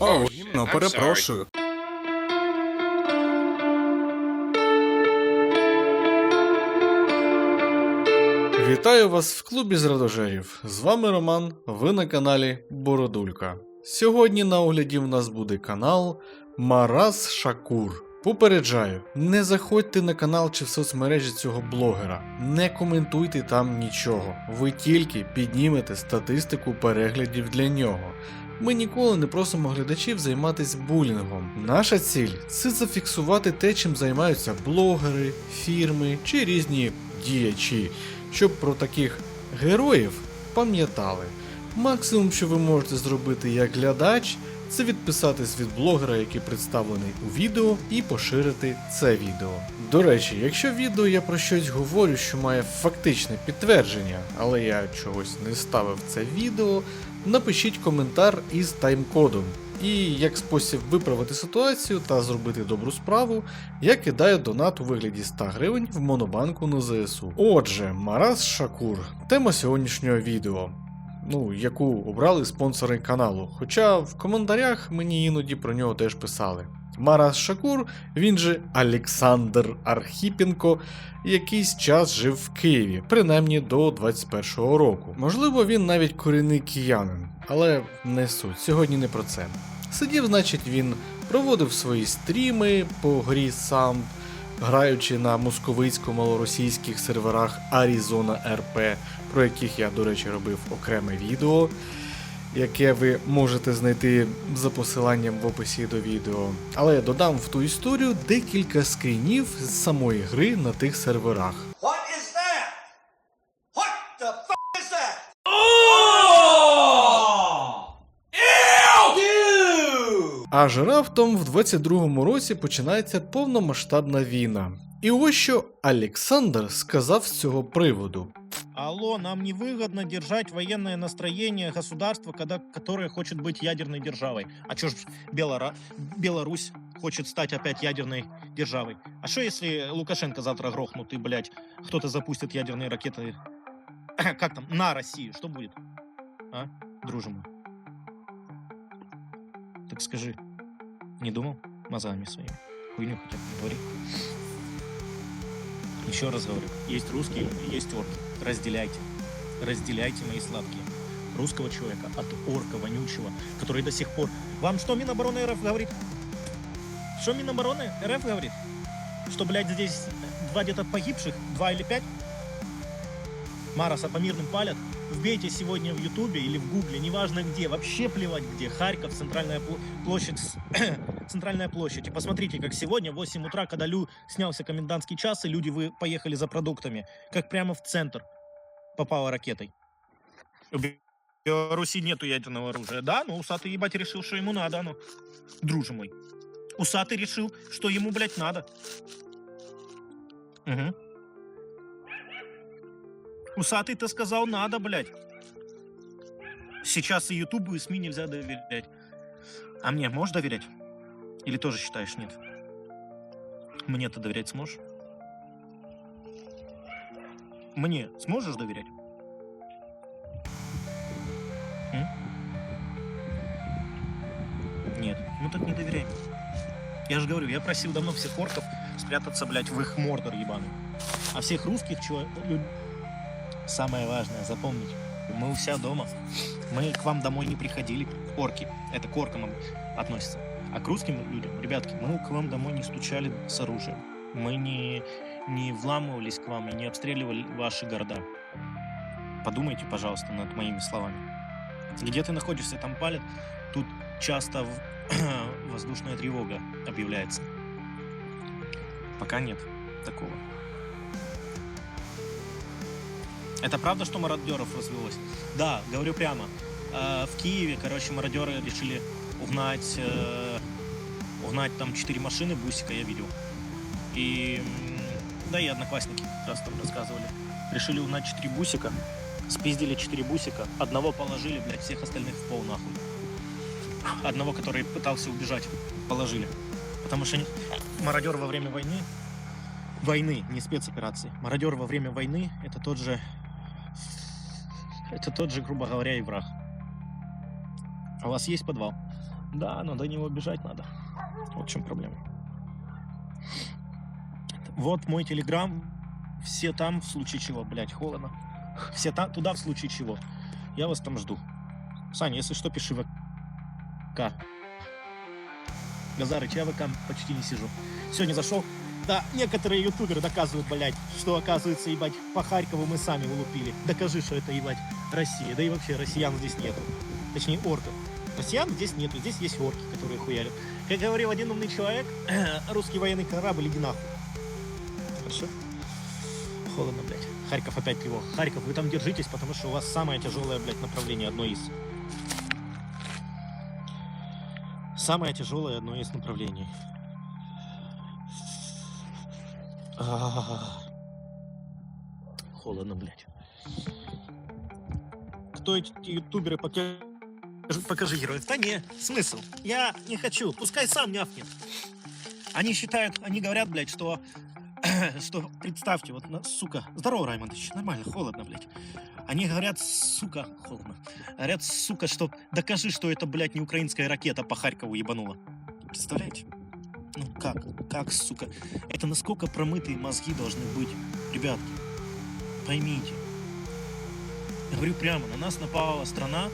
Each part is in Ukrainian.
О, гімно, перепрошую. Вітаю вас в клубі зрадожерів. З вами Роман, ви на каналі Бородулька. Сьогодні на огляді в нас буде канал Марас Шакур. Попереджаю, не заходьте на канал чи в соцмережі цього блогера, не коментуйте там нічого. Ви тільки піднімете статистику переглядів для нього. Ми ніколи не просимо глядачів займатися булінгом. Наша ціль це зафіксувати те, чим займаються блогери, фірми чи різні діячі, щоб про таких героїв пам'ятали. Максимум, що ви можете зробити як глядач, це відписатись від блогера, який представлений у відео, і поширити це відео. До речі, якщо в відео я про щось говорю, що має фактичне підтвердження, але я чогось не ставив це відео, напишіть коментар із таймкодом. І як спосіб виправити ситуацію та зробити добру справу, я кидаю донат у вигляді 100 гривень в монобанку на ЗСУ. Отже, Марас Шакур, тема сьогоднішнього відео. Ну, яку обрали спонсори каналу. Хоча в коментарях мені іноді про нього теж писали. Марас Шакур, він же Олександр Архіпенко, якийсь час жив в Києві, принаймні до 21-го року. Можливо, він навіть корінний киянин, але не суть, сьогодні не про це. Сидів, значить, він проводив свої стріми по грі сам, граючи на московицько-малоросійських серверах Arizona RP, про яких я, до речі, робив окреме відео, яке ви можете знайти за посиланням в описі до відео. Але я додам в ту історію декілька скрінів з самої гри на тих серверах. Аж раптом в 22-му році починається повномасштабна війна. І ось що Олександр сказав з цього приводу. Алло, нам невыгодно держать военное настроение государства, когда, которое хочет быть ядерной державой. А чё ж Белора... Беларусь хочет стать опять ядерной державой? А что если Лукашенко завтра грохнут и, блядь, кто-то запустит ядерные ракеты... Как там? На Россию. Что будет? А, друже мой? Так скажи, не думал мозгами своими? Хуйню хотя бы не. Еще раз говорю, есть русские, есть орки. Разделяйте. Разделяйте, мои сладкие. Русского человека от орка вонючего, который до сих пор... Вам что Минобороны РФ говорит? Что Минобороны РФ говорит? Что, блядь, здесь два где-то погибших, два или пять? Мараса по мирным палят? Вбейте сегодня в Ютубе или в Гугле, неважно где, вообще плевать где, Харьков, центральная пл- площадь, центральная площадь. И посмотрите, как сегодня в 8 утра, когда Лю снялся комендантский час, и люди вы поехали за продуктами, как прямо в центр попала ракетой. В Беларуси нету ядерного оружия. Да, но усатый ебать решил, что ему надо, ну. Друже мой. Усатый решил, что ему, блядь, надо. Угу. Усатый ты сказал надо, блядь. Сейчас и Ютубу, и СМИ нельзя доверять. А мне можешь доверять? Или тоже считаешь нет? Мне ты доверять сможешь? Мне сможешь доверять? М? Нет. Ну так не доверяй. Я же говорю, я просил давно всех орков спрятаться, блядь, в их мордор ебаный. А всех русских чего... Самое важное, запомните. Мы у себя дома. Мы к вам домой не приходили. Орки. Это к оркам относится. А к русским людям, ребятки, мы к вам домой не стучали с оружием. Мы не, не вламывались к вам и не обстреливали ваши города. Подумайте, пожалуйста, над моими словами. Где ты находишься, там палят. Тут часто воздушная тревога объявляется. Пока нет такого. Это правда, что мародеров развелось? Да, говорю прямо. Э, В Киеве, короче, мародеры решили угнать, э, угнать там четыре машины бусика, я видел. И да и одноклассники раз там рассказывали. Решили угнать четыре бусика, спиздили четыре бусика, одного положили, блядь, всех остальных в пол нахуй. Одного, который пытался убежать, положили. Потому что мародер во время войны войны, не спецоперации. Мародер во время войны это тот же это тот же, грубо говоря, и враг. А у вас есть подвал? Да, но до него бежать надо. Вот в чем проблема. Вот мой телеграм. Все там в случае чего, блядь, холодно. Все там, туда в случае чего. Я вас там жду. Саня, если что, пиши в ВК. Газарыч, я в ВК почти не сижу. Сегодня зашел. Да, некоторые ютуберы доказывают, блядь, что, оказывается, ебать, по Харькову мы сами вылупили. Докажи, что это, ебать, Россия. Да и вообще, россиян здесь нету. Точнее, орков. Россиян здесь нету, здесь есть орки, которые хуярят. Как говорил один умный человек, русский военный корабль, иди нахуй. Хорошо? Холодно, блядь. Харьков опять его. Харьков, вы там держитесь, потому что у вас самое тяжелое, блядь, направление, одно из. Самое тяжелое одно из направлений. Холодно, блядь. Кто эти ютуберы, покажи, покажи героев. Да не, смысл. Я не хочу, пускай сам няфнет. Они считают, они говорят, блядь, что, что представьте, вот, сука, здорово, Раймондович, нормально, холодно, блядь. Они говорят, сука, холодно, говорят, сука, что докажи, что это, блядь, не украинская ракета по Харькову ебанула. Представляете? Ну как, как, сука, это насколько промытые мозги должны быть, ребятки, поймите. Я говорю прямо, на нас напала страна,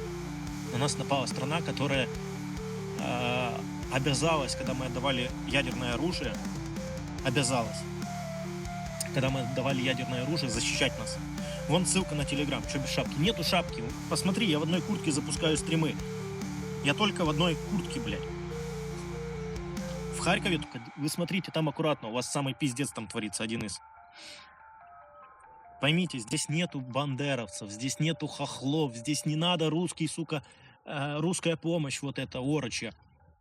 на нас напала страна, которая э, обязалась, когда мы отдавали ядерное оружие, обязалась, когда мы отдавали ядерное оружие, защищать нас. Вон ссылка на Телеграм, что без шапки. Нету шапки. Посмотри, я в одной куртке запускаю стримы. Я только в одной куртке, блядь. В Харькове только вы смотрите там аккуратно, у вас самый пиздец там творится, один из. Поймите, здесь нету бандеровцев, здесь нету хохлов, здесь не надо русский, сука, э, русская помощь, вот это, орочья.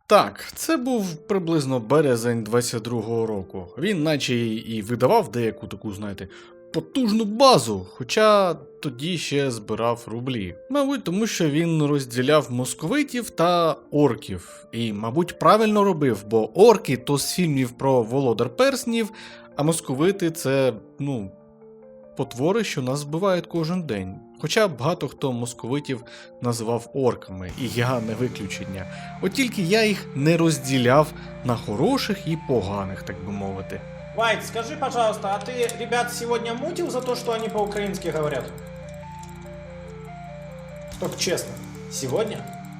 Так, це був приблизно березень 22-го року. Він наче і видавав деяку таку, знаєте, потужну базу, хоча тоді ще збирав рублі. Мабуть, тому що він розділяв московитів та орків. І, мабуть, правильно робив, бо орки то з фільмів про Володар Перснів, а московити це, ну, потвори, що нас вбивають кожен день. Хоча багато хто московитів називав орками, і я не виключення. От тільки я їх не розділяв на хороших і поганих, так би мовити. Вайт, скажи, пожалуйста, а ты ребят сегодня мутил за то, что они по-украински говорят? Только честно. Сегодня?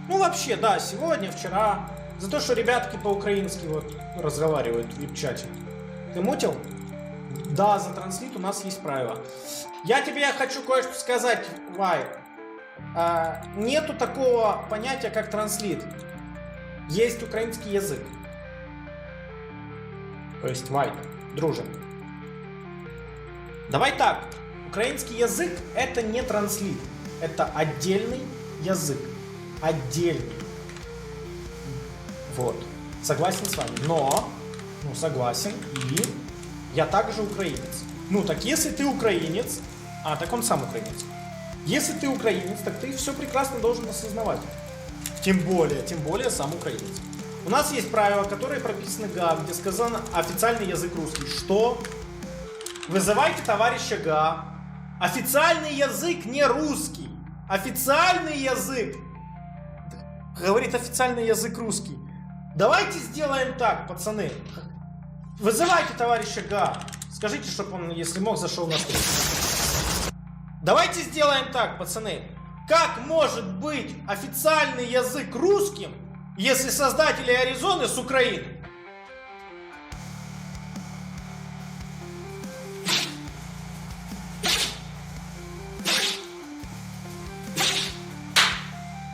Ну вообще, да, сегодня, вчера. За то, что ребятки по-украински вот разговаривают в вип-чате. Ты мутил? Да, за транслит у нас есть правила. Я тебе хочу кое-что сказать, Вайт. А, нету такого понятия, как транслит. Есть украинский язык. То есть, Вайт, дружим. Давай так. Украинский язык это не транслит. Это отдельный язык. Отдельный. Вот. Согласен с вами. Но, ну согласен, и я также украинец. Ну так если ты украинец, а так он сам украинец. Если ты украинец, так ты все прекрасно должен осознавать. Тем более, тем более сам украинец. У нас есть правила, которые прописаны ГА, где сказано официальный язык русский. Что? Вызывайте товарища ГА. Официальный язык не русский. Официальный язык. Говорит официальный язык русский. Давайте сделаем так, пацаны. Вызывайте товарища ГА. Скажите, чтобы он, если мог, зашел на стрим. Давайте сделаем так, пацаны. Как может быть официальный язык русским, если создатели Аризоны с Украины?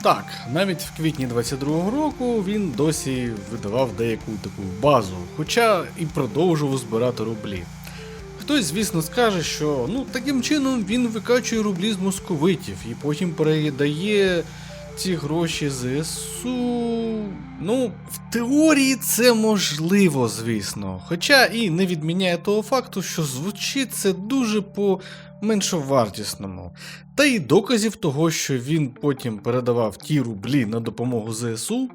Так, навіть в квітні 22-го року він досі видавав деяку таку базу, хоча і продовжував збирати рублі. Хтось, звісно, скаже, що ну таким чином він викачує рублі з московитів і потім передає ці гроші ЗСУ. Ну, в теорії це можливо, звісно. Хоча і не відміняє того факту, що звучить це дуже по меншовартісному. Та й доказів того, що він потім передавав ті рублі на допомогу ЗСУ,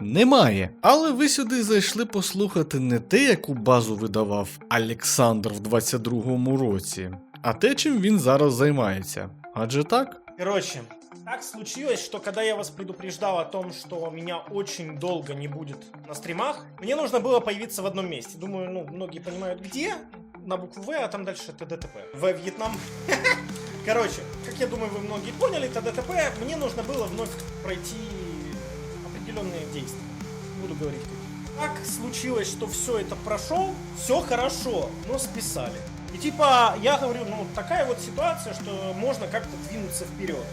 немає. Але ви сюди зайшли послухати не те, яку базу видавав Олександр в 22-му році, а те, чим він зараз займається. Адже так? Короче, Так случилось, что когда я вас предупреждал о том, что меня очень долго не будет на стримах, мне нужно было появиться в одном месте. Думаю, ну, многие понимают, где, на букву В, а там дальше ТДТП. В Вьетнам. Короче, как я думаю, вы многие поняли, ТДТП, мне нужно было вновь пройти определенные действия. Буду говорить какие. Так случилось, что все это прошел, все хорошо, но списали. И типа, я говорю, ну, такая вот ситуация, что можно как-то двинуться вперед.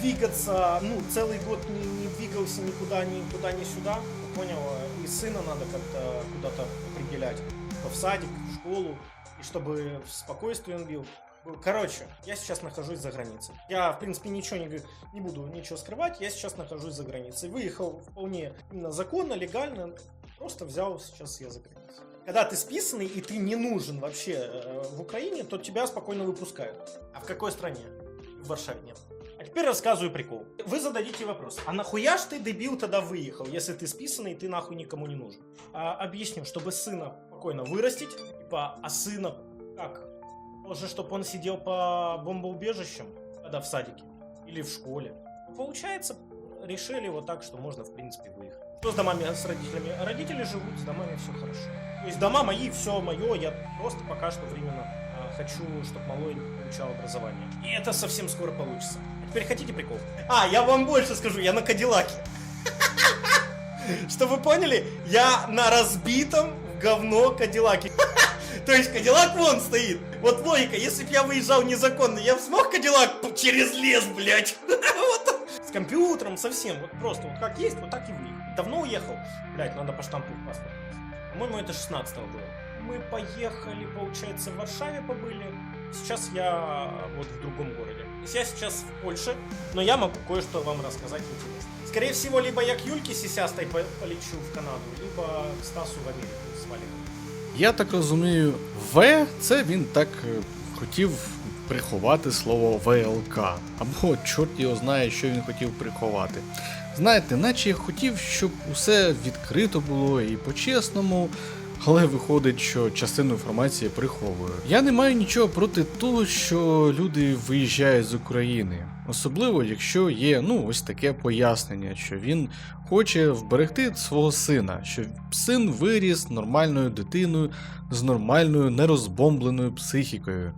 Двигаться, ну, целый год не, не двигался никуда, ни туда, ни сюда. Понял? И сына надо как-то куда-то определять. В садик, в школу. И чтобы в спокойствии он бил. Короче, я сейчас нахожусь за границей. Я, в принципе, ничего не, не буду ничего скрывать. Я сейчас нахожусь за границей. Выехал вполне именно законно, легально. Просто взял сейчас я за границей. Когда ты списанный и ты не нужен вообще э, в Украине, то тебя спокойно выпускают. А в какой стране? В Варшаве нет. Теперь рассказываю прикол. Вы зададите вопрос. А нахуя ж ты, дебил, тогда выехал, если ты списанный, ты нахуй никому не нужен? А, объясню, чтобы сына спокойно вырастить. Типа, а сына как? Тоже, чтобы он сидел по бомбоубежищам, когда в садике или в школе. Получается, решили вот так, что можно, в принципе, выехать. Что с домами, с родителями? Родители живут, с домами все хорошо. То есть дома мои, все мое, я просто пока что временно а, хочу, чтобы малой получал образование. И это совсем скоро получится. А теперь хотите прикол? А, я вам больше скажу, я на Кадиллаке. Что вы поняли? Я на разбитом говно Кадиллаке. То есть Кадиллак вон стоит. Вот логика, если бы я выезжал незаконно, я б смог Кадиллак через лес, блядь. Вот. С компьютером совсем, вот просто, вот как есть, вот так и выехал. Давно уехал? Блядь, надо по штампу паспорт. По-моему, это 16 было. Мы поехали, получается, в Варшаве побыли. Сейчас я вот в другом городе. Я сейчас в Польше, но я могу кое-что вам рассказать интересно. Скорее всего, либо я к Юльке Сисястой полечу в Канаду, либо к Стасу в Америку свалим. Я так розумію, В це він так е, хотів приховати слово ВЛК. Або чорт його знає, що він хотів приховати. Знаєте, наче я хотів, щоб усе відкрито було і по-чесному, але виходить, що частину інформації приховую. Я не маю нічого проти того, що люди виїжджають з України. Особливо, якщо є ну ось таке пояснення, що він хоче вберегти свого сина, що син виріс нормальною дитиною з нормальною нерозбомбленою психікою.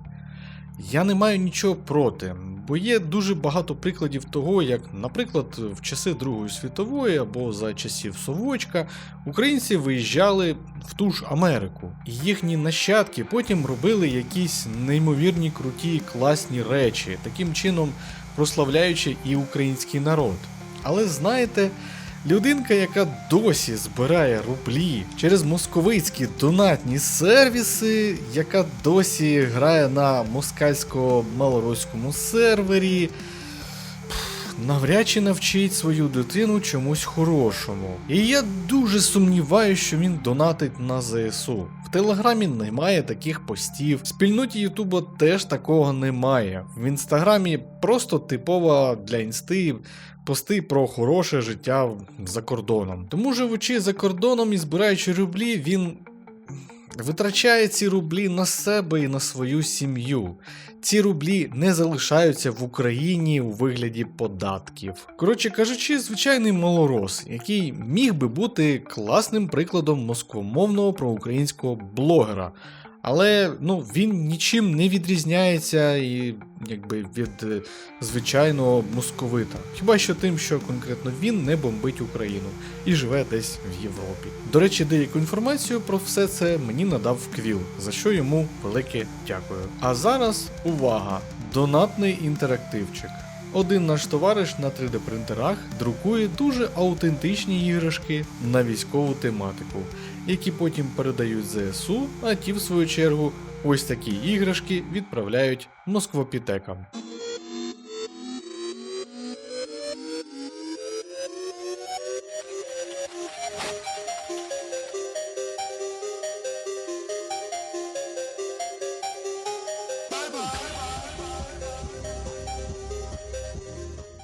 Я не маю нічого проти, бо є дуже багато прикладів того, як, наприклад, в часи Другої світової або за часів Совочка українці виїжджали в ту ж Америку, і їхні нащадки потім робили якісь неймовірні круті класні речі, таким чином прославляючи і український народ. Але знаєте, людинка, яка досі збирає рублі через московицькі донатні сервіси, яка досі грає на москальсько-малоруському сервері. Навряд чи навчить свою дитину чомусь хорошому. І я дуже сумніваюся, що він донатить на ЗСУ. В Телеграмі немає таких постів, в спільноті Ютуба теж такого немає. В інстаграмі просто типова для інсти пости про хороше життя за кордоном. Тому живучи за кордоном і збираючи рублі, він витрачає ці рублі на себе і на свою сім'ю. Ці рублі не залишаються в Україні у вигляді податків. Коротше кажучи, звичайний малорос, який міг би бути класним прикладом москвомовного проукраїнського блогера. Але ну, він нічим не відрізняється і, якби, від е, звичайного московита. Хіба що тим, що конкретно він не бомбить Україну і живе десь в Європі. До речі, деяку інформацію про все це мені надав Квіл, за що йому велике дякую. А зараз увага! Донатний інтерактивчик. Один наш товариш на 3D принтерах друкує дуже аутентичні іграшки на військову тематику, які потім передають ЗСУ, а ті, в свою чергу, ось такі іграшки відправляють москвопітекам.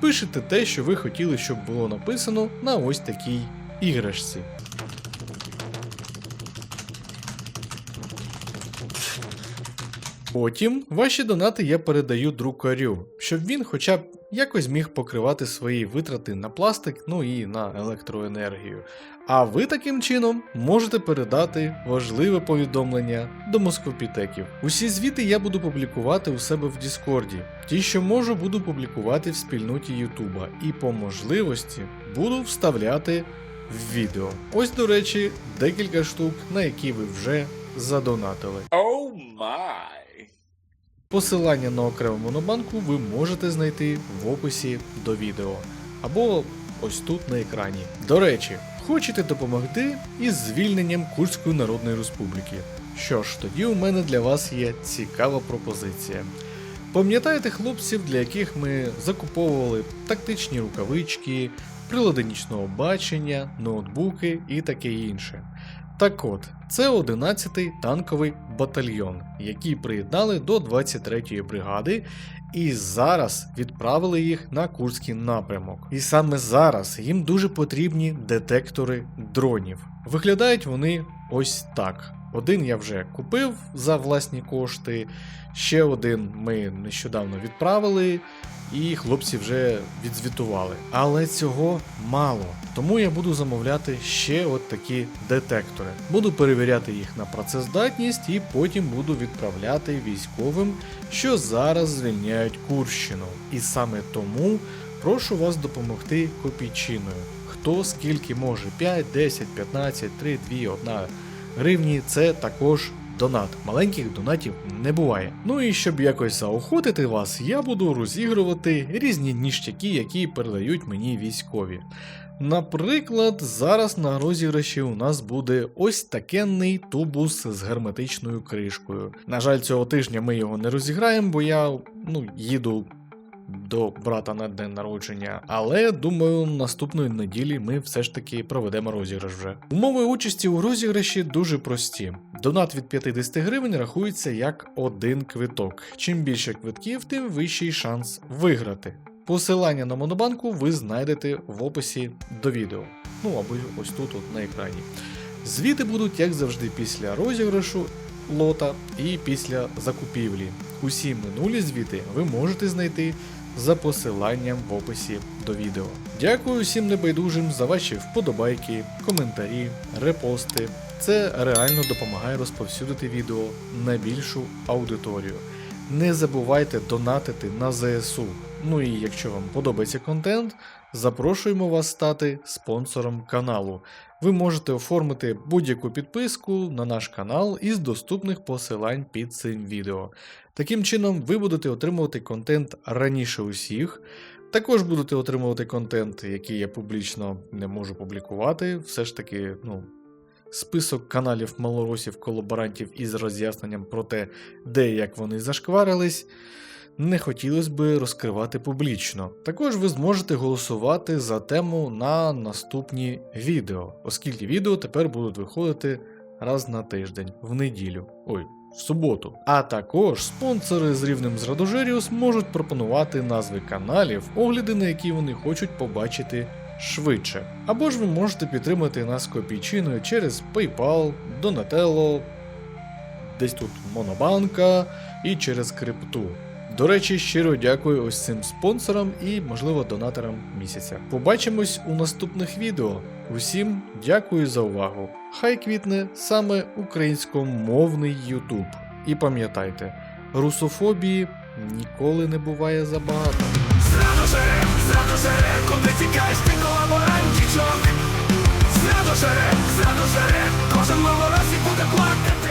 пишете те, що ви хотіли, щоб було написано на ось такій іграшці. Потім ваші донати я передаю друкарю, щоб він хоча б якось міг покривати свої витрати на пластик, ну і на електроенергію. А ви таким чином можете передати важливе повідомлення до москвопітеків. Усі звіти я буду публікувати у себе в Діскорді. Ті, що можу, буду публікувати в спільноті Ютуба, і по можливості буду вставляти в відео. Ось, до речі, декілька штук, на які ви вже задонатили. Oh my. Посилання на окрему монобанку ви можете знайти в описі до відео або ось тут на екрані. До речі, хочете допомогти із звільненням Курської Народної Республіки? Що ж, тоді у мене для вас є цікава пропозиція. Пам'ятаєте хлопців, для яких ми закуповували тактичні рукавички, прилади нічного бачення, ноутбуки і таке інше. Так от, це 11-й танковий батальйон, який приєднали до 23-ї бригади і зараз відправили їх на Курський напрямок. І саме зараз їм дуже потрібні детектори дронів. Виглядають вони ось так. Один я вже купив за власні кошти, ще один ми нещодавно відправили, і хлопці вже відзвітували. Але цього мало. Тому я буду замовляти ще от такі детектори. Буду перевіряти їх на працездатність і потім буду відправляти військовим, що зараз звільняють Курщину. І саме тому прошу вас допомогти копійчиною. Хто скільки може 5, 10, 15, 3, 2, 1 гривні це також донат. Маленьких донатів не буває. Ну і щоб якось заохотити вас, я буду розігрувати різні ніштяки, які передають мені військові. Наприклад, зараз на розіграші у нас буде ось такенний тубус з герметичною кришкою. На жаль, цього тижня ми його не розіграємо, бо я ну, їду до брата на день народження, але думаю, наступної неділі ми все ж таки проведемо розіграш вже. Умови участі у розіграші дуже прості. Донат від 50 гривень рахується як один квиток. Чим більше квитків, тим вищий шанс виграти. Посилання на монобанку ви знайдете в описі до відео. Ну або ось тут от на екрані. Звіти будуть, як завжди, після розіграшу лота і після закупівлі. Усі минулі звіти ви можете знайти за посиланням в описі до відео. Дякую всім небайдужим за ваші вподобайки, коментарі, репости. Це реально допомагає розповсюдити відео на більшу аудиторію. Не забувайте донатити на ЗСУ. Ну і якщо вам подобається контент, запрошуємо вас стати спонсором каналу. Ви можете оформити будь-яку підписку на наш канал із доступних посилань під цим відео. Таким чином, ви будете отримувати контент раніше усіх. Також будете отримувати контент, який я публічно не можу публікувати. Все ж таки, ну, список каналів малоросів колаборантів із роз'ясненням про те, де і як вони зашкварились. Не хотілося би розкривати публічно. Також ви зможете голосувати за тему на наступні відео, оскільки відео тепер будуть виходити раз на тиждень, в неділю. Ой, в суботу. А також спонсори з рівнем з Радожеріус можуть пропонувати назви каналів, огляди на які вони хочуть побачити швидше. Або ж ви можете підтримати нас копійчиною через PayPal, Donatello, десь тут Монобанка і через крипту. До речі, щиро дякую ось цим спонсорам і, можливо, донаторам місяця. Побачимось у наступних відео. Усім дякую за увагу. Хай квітне саме українськомовний Ютуб. І пам'ятайте, русофобії ніколи не буває забагато. Зрано жере, зрано жере, куди тікаєш ти колаборантічок. Зрано жере, зрано жере, кожен малораз буде плакати.